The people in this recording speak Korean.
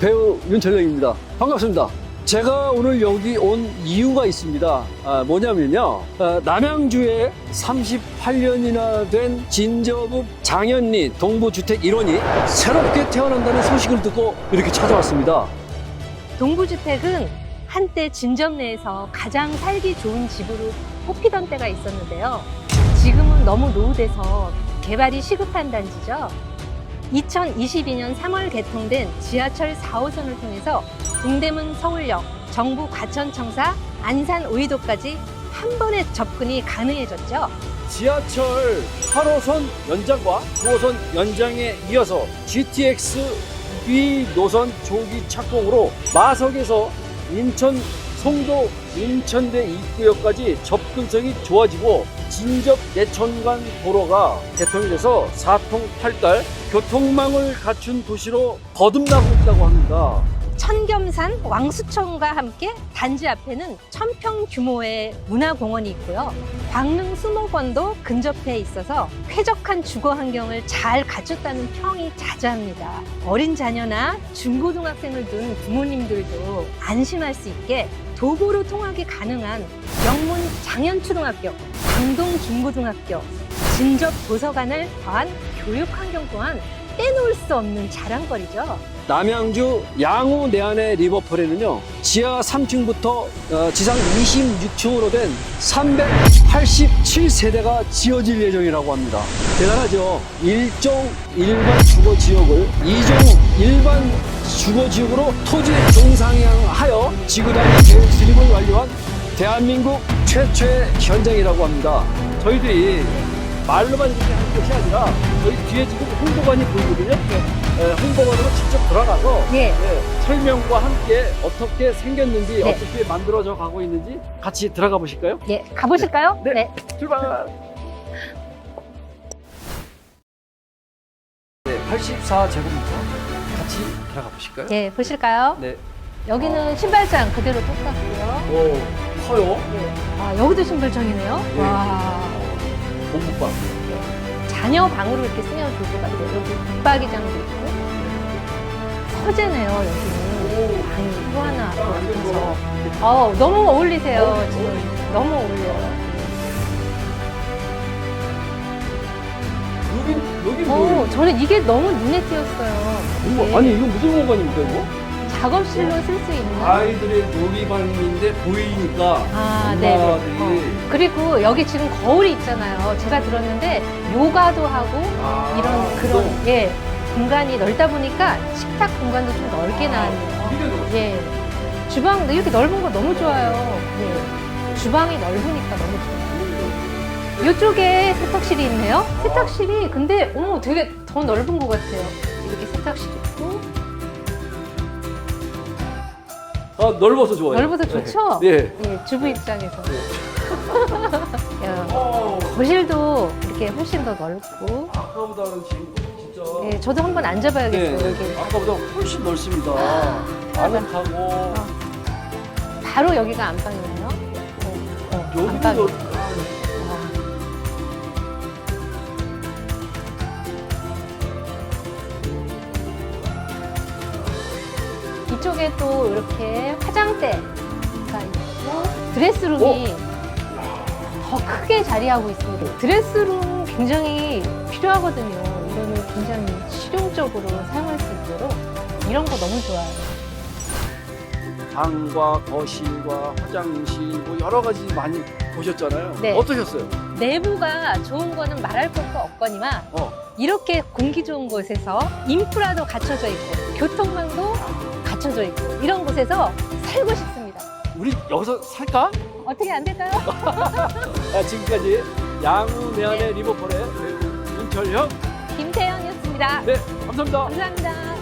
배우 윤철영입니다. 반갑습니다. 제가 오늘 여기 온 이유가 있습니다. 아, 뭐냐면요. 아, 남양주에 38년이나 된 진저읍 장현리 동부주택 일원이 새롭게 태어난다는 소식을 듣고 이렇게 찾아왔습니다. 동부주택은 한때 진접 내에서 가장 살기 좋은 집으로 뽑히던 때가 있었는데요. 지금은 너무 노후돼서 개발이 시급한 단지죠. 2022년 3월 개통된 지하철 4호선을 통해서 동대문 서울역, 정부 과천청사, 안산 오이도까지 한 번에 접근이 가능해졌죠. 지하철 8호선 연장과 9호선 연장에 이어서 GTX B 노선 조기 착공으로 마석에서 인천 송도 인천대 입구역까지 접근성이 좋아지고 진접 내천간 도로가 개통이 돼서 사통 팔달 교통망을 갖춘 도시로 거듭나고 있다고 합니다. 천겸산 왕수천과 함께 단지 앞에는 천평 규모의 문화공원이 있고요. 광릉 수목원도 근접해 있어서 쾌적한 주거 환경을 잘 갖췄다는 평이 자자합니다. 어린 자녀나 중고등학생을 둔 부모님들도 안심할 수 있게 도보로 통학이 가능한 영문 장현초등학교, 강동 중고등학교, 진접 도서관을 더한 교육 환경 또한 빼놓을 수 없는 자랑거리죠. 남양주 양우 내안의 리버풀에는요 지하 3층부터 어, 지상 26층으로 된 387세대가 지어질 예정이라고 합니다. 대단하죠. 1종 일반 주거 지역을 2종 일반 주거 지역으로 토지 동상향하여 지구 단위 계획 수립을 완료한 대한민국 최초의 현장이라고 합니다. 저희들이 말로만 이렇게 하는 것이 아니라 저희 뒤에 지금 홍보관이 보이거든요. 예, 홍보관으로 직접 들어가서 예. 예, 설명과 함께 어떻게 생겼는지 네. 어떻게 만들어져 가고 있는지 같이 들어가 보실까요? 예, 가보실까요? 네. 출발! 네, 84제곱미터 같이 들어가 보실까요? 예, 보실까요? 네. 여기는 신발장 그대로 똑같고요. 오, 커요. 예. 아, 여기도 신발장이네요. 네. 와. 공부방. 자녀 방으로 이렇게 쓰면 좋을 것 같아요. 여기 붙박이장도 있고. 서재네요, 여기는. 방이 또 하나 더 있어서. 어, 너무 어울리세요, 어, 지금. 너무 어울려요. 여기, 여기 어, 뭐예요? 저는 이게 너무 눈에 띄었어요. 이게 아니, 이거 무슨 공간입니까, 이거? 작업실로 쓸 수 있는. 아이들의 놀이방인데 보이니까 아, 네. 엄마들이 어. 그리고 여기 지금 거울이 있잖아요. 제가 들었는데 요가도 하고 아, 이런 그런 예 공간이 넓다 보니까 식탁 공간도 좀 넓게 나왔네요. 이게 너무 예 주방 이렇게 넓은 거 너무 좋아요. 예 주방이 넓으니까 너무 좋아요. 이쪽에 세탁실이 있네요. 세탁실이 근데 어머 되게 더 넓은 것 같아요. 이렇게 세탁실 있고 아, 넓어서 좋아요. 넓어서 좋죠? 네. 예 주부 입장에서 야, 어, 거실도 이렇게 훨씬 더 넓고 아까보다는 지금 진짜 예, 저도 한번 앉아봐야겠어요. 네, 여기 아까보다 훨씬 넓습니다. 아늑하고 바로 여기가 안방이네요. 어, 어, 여기도 안방이. 넓. 이쪽에 또 이렇게 화장대가 있고 드레스룸이 더 크게 자리하고 있습니다. 드레스룸 굉장히 필요하거든요. 이거는 굉장히 실용적으로 사용할 수 있도록 이런 거 너무 좋아요. 방과 거실과 화장실 뭐 여러 가지 많이 보셨잖아요. 네. 어떠셨어요? 내부가 좋은 거는 말할 것도 없거니와 어. 이렇게 공기 좋은 곳에서 인프라도 갖춰져 있고 교통망도 갖춰져 있고 이런 곳에서 살고 싶습니다. 우리 여기서 살까? 어떻게 안 될까요? 아, 지금까지 양우 내안의 네. 리버풀의 배우 윤철형. 김태현이었습니다. 네, 감사합니다. 감사합니다.